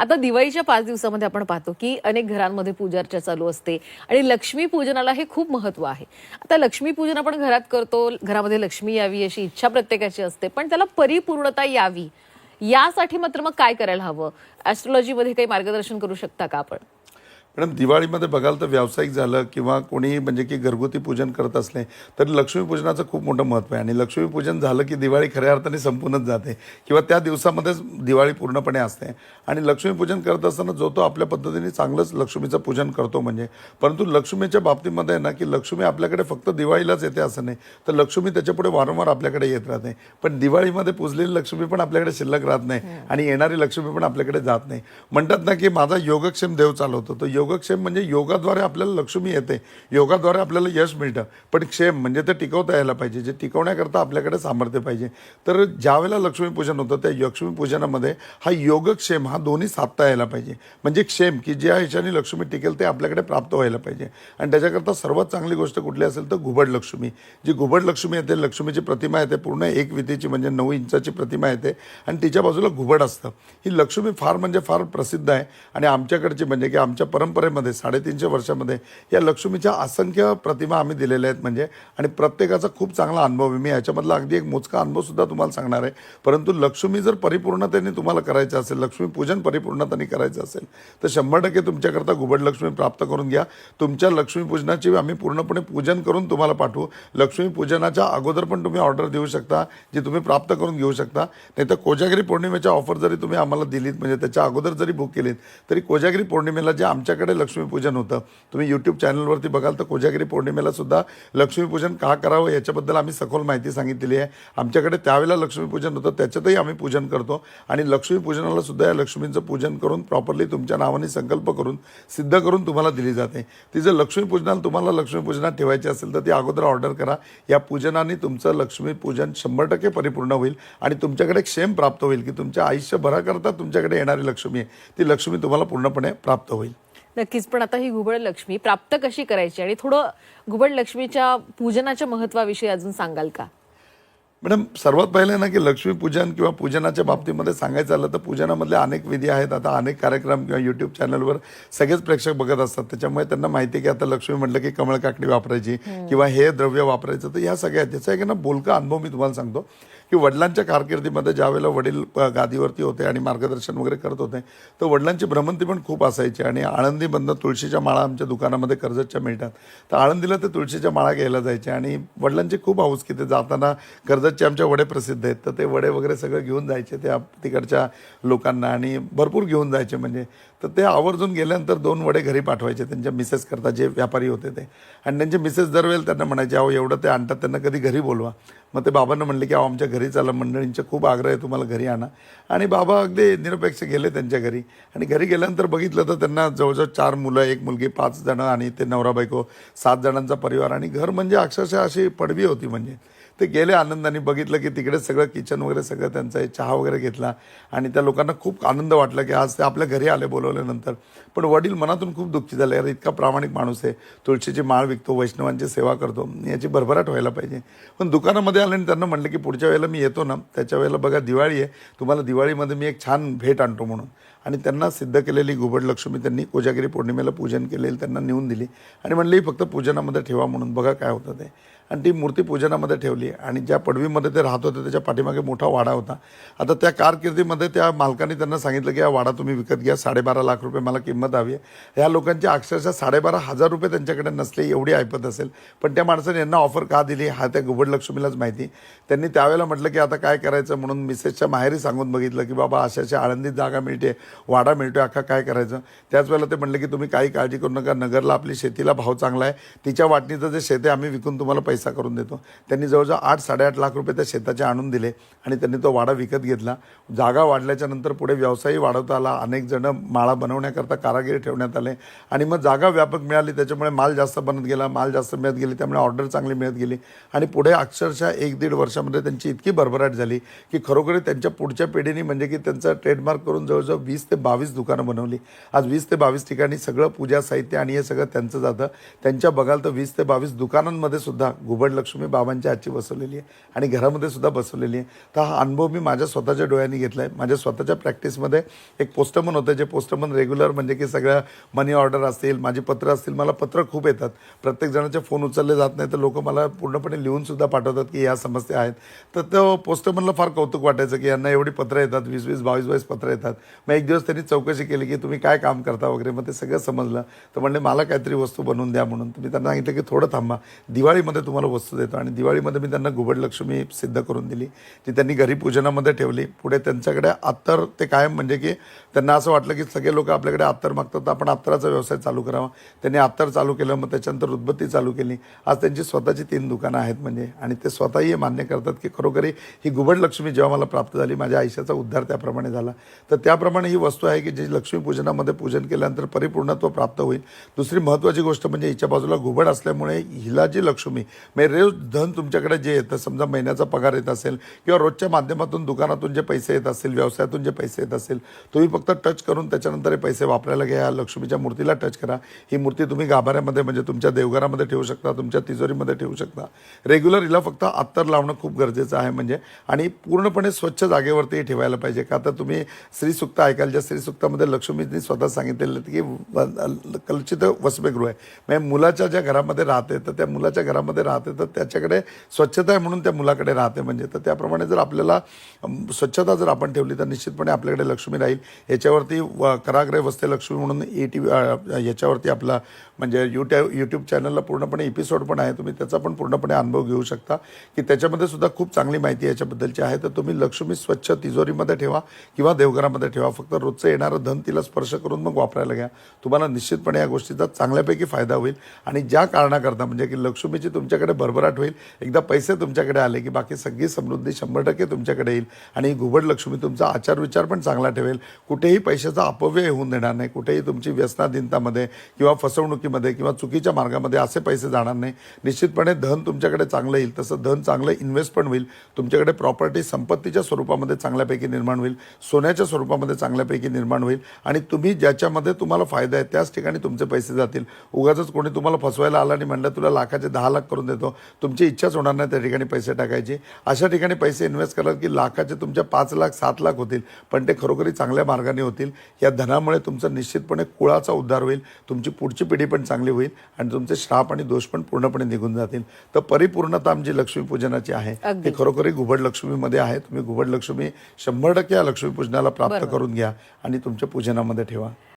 आता दिवाळीच्या पाच दिवसामध्ये आपण पाहतो की अनेक घरांमध्ये पूजार्चा चालू असते आणि लक्ष्मी पूजनाला हे खूप महत्त्व आहे. आता लक्ष्मी पूजन आपण घरात करतो घरामध्ये लक्ष्मी यावी अशी इच्छा प्रत्येकाची असते पण त्याला परिपूर्णता यावी यासाठी मात्र मग काय करायला हवं? ॲस्ट्रॉलॉजीमध्ये काही मार्गदर्शन करू शकता का आपण? मॅडम दिवाळीमध्ये बघाल तर व्यावसायिक झालं किंवा कोणी म्हणजे की घरगुती पूजन करत असले तर लक्ष्मीपूजनाचं खूप मोठं महत्त्व आहे. आणि लक्ष्मीपूजन झालं की दिवाळी खऱ्या अर्थाने संपूनच जाते किंवा त्या दिवसामध्येच दिवाळी पूर्णपणे असते. आणि लक्ष्मीपूजन करत असताना जो तो आपल्या पद्धतीने चांगलंच लक्ष्मीचं पूजन करतो म्हणजे. परंतु लक्ष्मीच्या बाबतीमध्ये ना की लक्ष्मी आपल्याकडे फक्त दिवाळीलाच येते असं नाही तर लक्ष्मी त्याच्यापुढे वारंवार आपल्याकडे येत राहते. पण दिवाळीमध्ये पूजलेली लक्ष्मी पण आपल्याकडे शिल्लक राहत नाही आणि येणारी लक्ष्मी पण आपल्याकडे जात नाही. म्हणतात ना की माझा योगक्षेम देव चालवतो तो योगक्षेम म्हणजे योगाद्वारे आपल्याला लक्ष्मी येते योगाद्वारे आपल्याला यश मिळतं. पण क्षेम म्हणजे ते टिकवता यायला पाहिजे जे टिकवण्याकरता आपल्याकडे सामर्थ्य पाहिजे. तर ज्यावेळेला लक्ष्मीपूजन होतं त्या लक्ष्मीपूजनामध्ये हा योगक्षेम हा दोन्ही साधता यायला पाहिजे. म्हणजे क्षेम की ज्या ह्याच्याने लक्ष्मी टिकेल ते आपल्याकडे प्राप्त व्हायला पाहिजे. आणि त्याच्याकरता सर्वात चांगली गोष्ट कुठली असेल तर घुबड लक्ष्मी. जी घुबड लक्ष्मी येते लक्ष्मीची प्रतिमा येते पूर्ण एक विधीची म्हणजे नऊ इंचाची प्रतिमा येते आणि तिच्या बाजूला घुबड असतं. ही लक्ष्मी फार म्हणजे फार प्रसिद्ध आहे. आणि आमच्याकडची म्हणजे की आमच्या परंपरेमध्ये साडेतीनशे वर्षामध्ये या लक्ष्मीच्या असंख्य प्रतिमा आम्ही दिलेल्या आहेत म्हणजे. आणि प्रत्येकाचा खूप चांगला अनुभव आहे. मी याच्यामधला अगदी एक मोजका अनुभवसुद्धा तुम्हाला सांगणार आहे. परंतु लक्ष्मी जर परिपूर्णतेने तुम्हाला करायचं असेल लक्ष्मीपूजन परिपूर्णतेने करायचं असेल तर शंभर टक्के तुमच्याकरता घुबड लक्ष्मी प्राप्त करून घ्या. तुमच्या लक्ष्मीपूजनाची आम्ही पूर्णपणे पूजन करून तुम्हाला पाठवू. लक्ष्मीपूजनाच्या अगोदर पण तुम्ही ऑर्डर देऊ शकता जी तुम्ही प्राप्त करून घेऊ शकता. नाही तर कोजागिरी पौर्णिमेच्या ऑफर जरी तुम्ही आम्हाला दिलीत म्हणजे त्याच्या अगोदर जरी बुक केलीत तरी कोजागिरी पौर्णिमेला जे आमच्याकडे लक्ष्मीपूजन होतं. तुम्ही यूट्यूब चॅनलवरती बघाल तर कोजागिरी पौर्णिमेला सुद्धा लक्ष्मीपूजन का करावं याच्याबद्दल आम्ही सखोल माहिती सांगितलेली आहे. आमच्याकडे त्यावेळेला लक्ष्मीपूजन होतं त्याच्यातही आम्ही पूजन करतो. आणि लक्ष्मीपूजनाला सुद्धा या लक्ष्मीचं पूजन करून प्रॉपरली तुमच्या नावाने संकल्प करून सिद्ध करून तुम्हाला दिली जाते. ती जर लक्ष्मीपूजनाला तुम्हाला लक्ष्मीपूजनात ठेवायची असेल तर ती अगोदर ऑर्डर करा. या पूजनाने तुमचं लक्ष्मीपूजन शंभर टक्के परिपूर्ण होईल आणि तुमच्याकडे क्षेम प्राप्त होईल की तुमच्या आयुष्यभराकरता तुमच्याकडे येणारी लक्ष्मी आहे. ती लक्ष्मी तुम्हाला पूर्णपणे प्राप्त होईल. नक्कीच. पण आता ही घुबड लक्ष्मी प्राप्त कशी करायची? आणि थोडं घुबड लक्ष्मीच्या पूजनाच्या महत्वाविषयी अजून सांगाल का? मॅडम सर्वात पहिले ना की लक्ष्मीपूजन किंवा पूजनाच्या बाबतीमध्ये सांगायचं झालं तर पूजनामधले अनेक विधी आहेत. आता अनेक कार्यक्रम किंवा यूट्यूब चॅनलवर सगळेच प्रेक्षक बघत असतात. त्याच्यामुळे त्यांना माहिती आहे की आता लक्ष्मी म्हटलं की कमळ काकडी वापरायची किंवा हे द्रव्य वापरायचं. तर या सगळ्या त्याचा एक ना बोलका अनुभव मी तुम्हाला सांगतो की वडिलांच्या कारकिर्दीमध्ये ज्यावेळेला वडील गादीवरती होते आणि मार्गदर्शन वगैरे करत होते तर वडिलांची भ्रमंती पण खूप असायची आणि आळंदीमधनं तुळशीच्या माळा आमच्या दुकानामध्ये कर्जतच्या मिळतात. तर आळंदीला ते तुळशीच्या माळा घ्यायला जायचे आणि वडिलांची खूप हाऊस की ते जाताना कर्जतचे आमच्या वडे प्रसिद्ध आहेत. तर ते वडे वगैरे सगळं घेऊन जायचे त्या तिकडच्या लोकांना आणि भरपूर घेऊन जायचे म्हणजे. तर ते आवर्जून गेल्यानंतर दोन वडे घरी पाठवायचे त्यांच्या मिसेस करता जे व्यापारी होते ते. आणि त्यांचे मिसेस दरवेळेला त्यांना म्हणायचे अहो एवढं ते आणतात त्यांना कधी घरी बोलवा. मग ते बाबांना म्हणले की अहो आमच्या घरी चला मंडळींचे खूप आग्रह आहे तुम्हाला घरी आणा. आणि बाबा अगदी निरपेक्ष गेले त्यांच्या घरी. आणि घरी गेल्यानंतर बघितलं तर त्यांना जवळजवळ चार मुलं एक मुलगी पाच जणं आणि ते नवरा बायको सात जणांचा परिवार. आणि घर म्हणजे अक्षरशः अशी पडवी होती म्हणजे. ते गेले आनंदाने बघितलं की तिकडे सगळं किचन वगैरे सगळं त्यांचं चहा वगैरे घेतला आणि त्या लोकांना खूप आनंद वाटला की आज ते आपल्या घरी आले बोलवल्यानंतर. पण वडील मनातून खूप दुःखी झाले यार इतका प्रामाणिक माणूस आहे तुळशीची माळ विकतो वैष्णवांची सेवा करतो याची भरभराट व्हायला पाहिजे. पण दुकानामध्ये आलं आणि त्यांना म्हटलं की पुढच्या वेळेला मी येतो ना त्याच्या वेळेला बघा दिवाळी आहे तुम्हाला दिवाळीमध्ये मी एक छान भेट आणतो म्हणून. आणि त्यांना सिद्ध केलेली घुबड लक्ष्मी त्यांनी कोजागिरी पौर्णिमेला पूजन केलेलं त्यांना नेऊन दिली आणि म्हणली फक्त पूजनामध्ये ठेवा म्हणून बघा काय होतं ते. आणि ती मूर्ती पूजनामध्ये ठेवली. आणि ज्या पडवीमध्ये ते राहत होते त्याच्या पाठीमागे मोठा वाडा होता. आता त्या कारकिर्दीमध्ये त्या मालकाने त्यांना सांगितलं की हा वाडा तुम्ही विकत घ्या साडेबारा लाख रुपये मला किंमत हवी आहे. ह्या लोकांची अक्षरशः साडेबारा हजार रुपये त्यांच्याकडे नसले एवढी ऐपत असेल. पण त्या माणसाने यांना ऑफर का दिली हा त्या गुबड लक्ष्मीलाच माहिती. त्यांनी त्यावेळेला म्हटलं की आता काय करायचं? म्हणून मिसेसच्या माहेरी सांगून बघितलं की बाबा अशाच्या आळंदीत जागा मिळते वाडा मिळतोय अख्खा काय करायचं? त्याच वेळेला ते म्हटलं की तुम्ही काही काळजी करू नका नगरला आपली शेतीला भाव चांगला आहे. तिच्या वाटणीचं जे शेत आहे आम्ही विकून तुम्हाला पैसे करून देतो. त्यांनी जवळजवळ आठ साडेआठ लाख रुपये त्या शेताचे आणून दिले आणि त्यांनी तो वाडा विकत घेतला. जागा वाढल्याच्या नंतर पुढे व्यवसायही वाढवता आला. अनेक जण माळा बनवण्याकरता कारागिरी ठेवण्यात आले. आणि मग जागा व्यापक मिळाली. त्याच्यामुळे माल जास्त बनत गेला. माल जास्त मिळत गेली. त्यामुळे ऑर्डर चांगली मिळत गेली. आणि पुढे अक्षरशः एक दीड वर्षामध्ये त्यांची इतकी भरभराट झाली की खरोखर त्यांच्या पुढच्या पिढीने म्हणजे की त्यांचा ट्रेडमार्क करून जवळजवळ वीस ते बावीस दुकानं बनवली. आज वीस ते बावीस ठिकाणी सगळं पूजा साहित्य आणि हे सगळं त्यांचं जातं. त्यांच्या बघाल तर वीस ते बावीस दुकानांमध्ये सुद्धा घुबड लक्ष्मी बाबांच्या आजची बसवलेली आहे आणि घरामध्ये सुद्धा बसवलेली आहे. तर हा अनुभव मी माझ्या स्वतःच्या डोळ्यांनी घेतला आहे माझ्या स्वतःच्या प्रॅक्टिसमध्ये एक पोस्टमन होतं जे पोस्टमन रेग्युलर म्हणजे की सगळ्या मनी ऑर्डर असतील माझी पत्र असतील मला पत्र खूप येतात. प्रत्येक जणाचे फोन उचलले जात नाही तर लोक मला पूर्णपणे लिहूनसुद्धा पाठवतात की या समस्या आहेत. तर तो पोस्टमनला फार कौतुक वाटायचं की यांना एवढी पत्र येतात वीस वीस बावीस बावीस पत्र येतात. मग एक दिवस त्यांनी चौकशी केली की तुम्ही काय काम करता वगैरे मग ते सगळं समजलं. तर म्हणले मला काहीतरी वस्तू बनवून द्या म्हणून. तुम्ही त्यांना सांगितलं की थोडं थांबा. दिवाळीमध्ये तुम्हाला वस्तू देतो. आणि दिवाळीमध्ये मी त्यांना घुबड लक्ष्मी सिद्ध करून दिली. ती त्यांनी घरी पूजनामध्ये ठेवली. पुढे त्यांच्याकडे अत्तर ते कायम म्हणजे की त्यांना असं वाटलं की सगळे लोक आपल्याकडे अत्तर मागतात. तर आपण अत्तराचा व्यवसाय चालू करावा. त्यांनी अत्तर चालू केलं मग त्याच्यानंतर उदबत्ती चालू केली. आज त्यांची स्वतःची तीन दुकानं आहेत म्हणजे. आणि ते स्वतःही हे मान्य करतात की खरोखरी ही घुबड लक्ष्मी जेव्हा मला प्राप्त झाली माझ्या आयुष्याचा उद्धार त्याप्रमाणे झाला. तर त्याप्रमाणे ही वस्तू आहे की जी लक्ष्मीपूजनामध्ये पूजन केल्यानंतर परिपूर्णत्व प्राप्त होईल. दुसरी महत्त्वाची गोष्ट म्हणजे हिच्या बाजूला घुबड असल्यामुळे हिला जी लक्ष्मी म्हणजे रोज धन तुमच्याकडे जे येतं समजा महिन्याचा पगार येत असेल किंवा रोजच्या माध्यमातून दुकानातून जे पैसे येत असतील व्यवसायातून जे पैसे येत असेल तुम्ही फक्त टच करून त्याच्यानंतर हे पैसे वापरायला घ्या लक्ष्मीच्या मूर्तीला टच करा. ही मूर्ती तुम्ही गाभाऱ्यामध्ये म्हणजे तुमच्या देवघरामध्ये ठेवू शकता तुमच्या तिजोरीमध्ये ठेवू शकता. रेग्युलर हिला फक्त अत्तर लावणं खूप गरजेचं आहे म्हणजे. आणि पूर्णपणे स्वच्छ जागेवरती ठेवायला पाहिजे. का तर तुम्ही श्रीसुक्त ऐकाल ज्या श्रीसुक्तामध्ये लक्ष्मीनी स्वतः सांगितलेलं की कलचित वसबेगृह आहे. म्हणजे मुलाच्या ज्या घरामध्ये राहते तर त्या मुलाच्या घरामध्ये राहते तर त्याच्याकडे स्वच्छता आहे म्हणून त्या मुलाकडे राहते म्हणजे. तर त्याप्रमाणे जर आपल्याला स्वच्छता जर आपण ठेवली तर निश्चितपणे आपल्याकडे लक्ष्मी राहील. याच्यावरती व- कराग्रे वस्ते लक्ष्मी म्हणून ए टी व्ही याच्यावरती आपला म्हणजे युट्यू यूट्यूब चॅनलला पूर्णपणे एपिसोड पण आहे. तुम्ही त्याचा पण पूर्णपणे अनुभव घेऊ शकता. की त्याच्यामध्ये सुद्धा खूप चांगली माहिती याच्याबद्दलची आहे. तर तुम्ही लक्ष्मी स्वच्छ तिजोरीमध्ये ठेवा किंवा देवघरामध्ये ठेवा. फक्त रोजचं येणारं धन तिला स्पर्श करून मग वापरायला घ्या. तुम्हाला निश्चितपणे या गोष्टीचा चांगल्यापैकी फायदा होईल. आणि ज्या कारणाकरता म्हणजे की लक्ष्मीची तुमच्या तुमच्याकडे भरभराट होईल. एकदा पैसे तुमच्याकडे आले की बाकी सगळी समृद्धी शंभर टक्के तुमच्याकडे येईल आणि ही घुबड लक्ष्मी तुमचा आचार विचार पण चांगला ठेवेल. कुठेही पैशाचा अपव्यय होऊन देणार नाही. कुठेही तुमची व्यसनाधीनतामध्ये किंवा फसवणुकीमध्ये किंवा चुकीच्या मार्गामध्ये असे पैसे जाणार नाही. निश्चितपणे धन तुमच्याकडे चांगलं येईल. तसं धन चांगलं इन्व्हेस्ट पण होईल. तुमच्याकडे प्रॉपर्टी संपत्तीच्या स्वरूपामध्ये चांगल्यापैकी निर्माण होईल. सोन्याच्या स्वरूपामध्ये चांगल्यापैकी निर्माण होईल. आणि तुम्ही ज्याच्यामध्ये तुम्हाला फायदा आहे त्याच ठिकाणी तुमचे पैसे जातील. उगाच कोणी तुम्हाला फसवायला आला आणि म्हणलं तुला लाखाचे दहा लाख करून देतो. तुमची इच्छाच होणार नाही त्या ठिकाणी पैसे टाकायची. अशा ठिकाणी पैसे इन्व्हेस्ट कराल की लाखाचे तुमच्या पाच लाख सात लाख होतील पण ते खरोखरी चांगल्या मार्गाने होतील. या धनामुळे तुमचं निश्चितपणे कुळाचा उद्धार होईल तुमची पुढची पिढी पण चांगली होईल आणि तुमचे श्राप आणि दोष पण पूर्णपणे निघून जातील. तर परिपूर्णता आमची लक्ष्मीपूजनाची आहे. ती खरोखरी घुबड लक्ष्मीमध्ये आहे. तुम्ही घुबड लक्ष्मी शंभर टक्के या लक्ष्मीपूजनाला प्राप्त करून घ्या आणि तुमच्या पूजनामध्ये ठेवा.